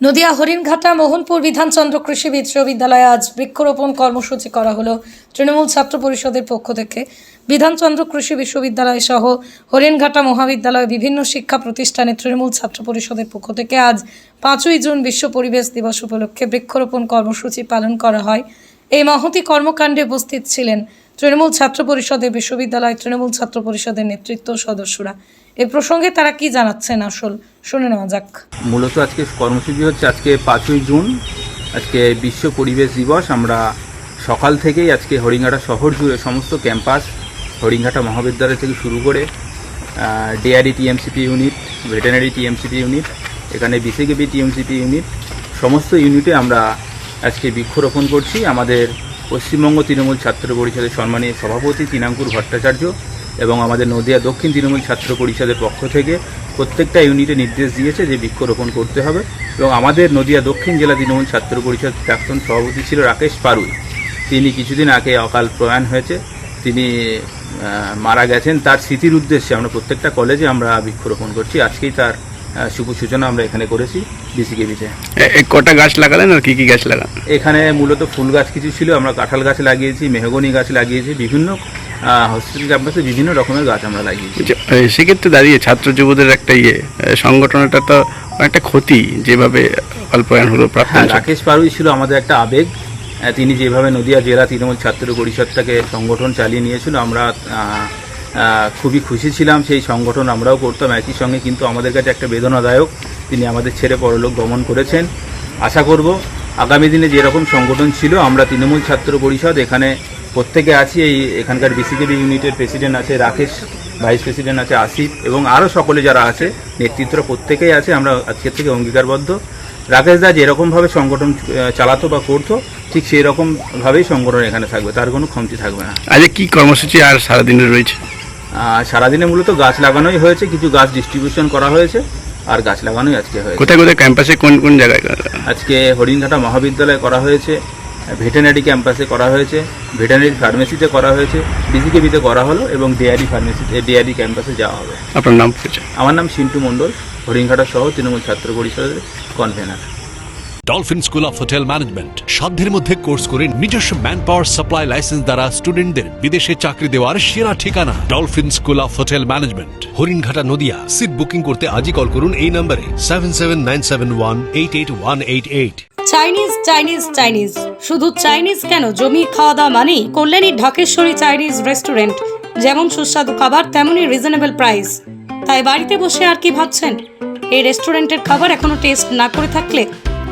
নদিয়া হরিণঘাটা মোহনপুর বিধানচন্দ্র কৃষি বিশ্ববিদ্যালয়ে আজ বৃক্ষরোপণ কর্মসূচি করা হলো তৃণমূল ছাত্র পরিষদের পক্ষ থেকে। বিধানচন্দ্র কৃষি বিশ্ববিদ্যালয় সহ হরিণঘাটা মহাবিদ্যালয় বিভিন্ন শিক্ষা প্রতিষ্ঠানে তৃণমূল ছাত্র পরিষদের পক্ষ থেকে আজ পাঁচই জুন বিশ্ব পরিবেশ দিবস উপলক্ষে বৃক্ষরোপণ কর্মসূচি পালন করা হয়। এই মহতি কর্মকাণ্ডে উপস্থিত ছিলেন তৃণমূল ছাত্র পরিষদে বিশ্ববিদ্যালয় তৃণমূল ছাত্র পরিষদের নেতৃত্ব সদস্যরা। এ প্রসঙ্গে তারা কি জানাচ্ছেন আসল, শুনে নেওয়া যাক। মূলত আজকে কর্মসূচি হচ্ছে আজকে পাঁচই জুন, আজকে বিশ্ব পরিবেশ দিবস। আমরা সকাল থেকেই আজকে হরিঙ্গাটা শহর জুড়ে সমস্ত ক্যাম্পাস হরিঙ্গাটা মহাবিদ্যালয় থেকে শুরু করে DRE TMCP unit veterinary TMCP unit, এখানে বিসিকেবি টিএমসিপি ইউনিট, সমস্ত ইউনিটে আমরা আজকে বৃক্ষরোপণ করছি। আমাদের পশ্চিমবঙ্গ তৃণমূল ছাত্র পরিষদের সম্মানীয় সভাপতি তিনাঙ্কুর ভট্টাচার্য এবং আমাদের নদিয়া দক্ষিণ তৃণমূল ছাত্র পরিষদের পক্ষ থেকে প্রত্যেকটা ইউনিটে নির্দেশ দিয়েছে যে বৃক্ষরোপণ করতে হবে এবং আমাদের নদিয়া দক্ষিণ জেলা তৃণমূল ছাত্র পরিষদ প্রাক্তন সভাপতি ছিল রাকেশ পারুই। তিনি কিছুদিন আগে অকাল প্রয়াণ হয়েছে। তিনি মারা গেছেন। তার স্মৃতির উদ্দেশ্যে আমরা প্রত্যেকটা কলেজে আমরা বৃক্ষরোপণ করছি। আজকেই তার শুভ সূচনা আমরা এখানে করেছি বিসিকেবিতে। কটা গাছ লাগালেন আর কি কি গাছ লাগান? এখানে মূলত ফুল গাছ কিছু ছিল আমরা কাঁঠাল গাছ লাগিয়েছি মেহগনি গাছ লাগিয়েছি বিভিন্ন হসপিটাল ক্যাম্পাসে বিভিন্ন রকমের গাছ আমরা লাগিয়েছি। সেক্ষেত্রে দাঁড়িয়ে ছাত্র যুবদের একটা ইয়ে সংগঠনটা তো অনেকটা ক্ষতি যেভাবে অল্পায়ন হলো হ্যাঁ রাকেশ পারুই ছিল আমাদের একটা আবেগ তিনি যেভাবে নদিয়া জেলা তৃণমূল ছাত্র পরিষদটাকে সংগঠন চালিয়ে নিয়েছিল আমরা খুবই খুশি ছিলাম। সেই সংগঠন আমরাও করতাম। একই সঙ্গে কিন্তু আমাদের কাছে একটা বেদনাদায়ক, তিনি আমাদের ছেড়ে পরলোক গমন করেছেন। আশা করব আগামী দিনে যেরকম সংগঠন ছিল, আমরা তৃণমূল ছাত্র পরিষদ, এখানে প্রত্যেকে আছি। এই এখানকার বিসিকেবি ইউনিটের প্রেসিডেন্ট আছে রাকেশ, ভাইস প্রেসিডেন্ট আছে আসিফ, এবং আরও সকলে যারা আছে নেতৃত্ব প্রত্যেকেই আছে। আমরা আজকের থেকে অঙ্গীকারবদ্ধ। রাকেশ দা যেরকমভাবে সংগঠন চালাতো বা করতো, ঠিক সেই রকমভাবেই সংগঠন এখানে থাকবে। তার কোনো ক্ষমতি থাকবে না। আজ কি কর্মসূচি আর সারাদিনের রয়েছে? সারাদিনে মূলত গাছ লাগানোই হয়েছে কিছু গাছ ডিস্ট্রিবিউশন করা হয়েছে আর গাছ লাগানোই আজকে হয়েছে। কোথায় কোথায় ক্যাম্পাসে কোন কোন জায়গায় আজকে হরিণঘাটা মহাবিদ্যালয়ে করা হয়েছে ভেটেনারি ক্যাম্পাসে করা হয়েছে ভেটেনারি ফার্মেসিতে করা হয়েছে বিজিকেবিতে করা হলো এবং ডেয়ারি ফার্মেসিতে ডেয়ারি ক্যাম্পাসে যাওয়া হবে। আপনার নাম আমার নাম সিন্টু মণ্ডল হরিণঘাটা সহ তৃণমূল ছাত্র পরিষদের convener Dolphin school of hotel management সাধ্যের মধ্যে কোর্স করে নিজস্ব ম্যান পাওয়ার সাপ্লাই লাইসেন্স দ্বারা স্টুডেন্টদের বিদেশে চাকরি দেওয়ার সেরা ঠিকানা Dolphin school of hotel management Haringhata Nadia. Seat booking করতে আজই কল করুন এই নম্বরে seven seven nine seven one eight eight one eight eight Chinese Chinese Chinese শুধু চাইনিজ কেন? জমি খাওয়া দাওয়া মানেই কল্যাণী ঢাকেশ্বরী চাইনিজ রেস্টুরেন্ট যেমন সুস্বাদু খাবার, তেমনই রিজনেবল প্রাইস তাই বাড়িতে বসে আর কি ভাবছেন? এই রেস্টুরেন্টের খাবার এখনও টেস্ট না করে থাকলে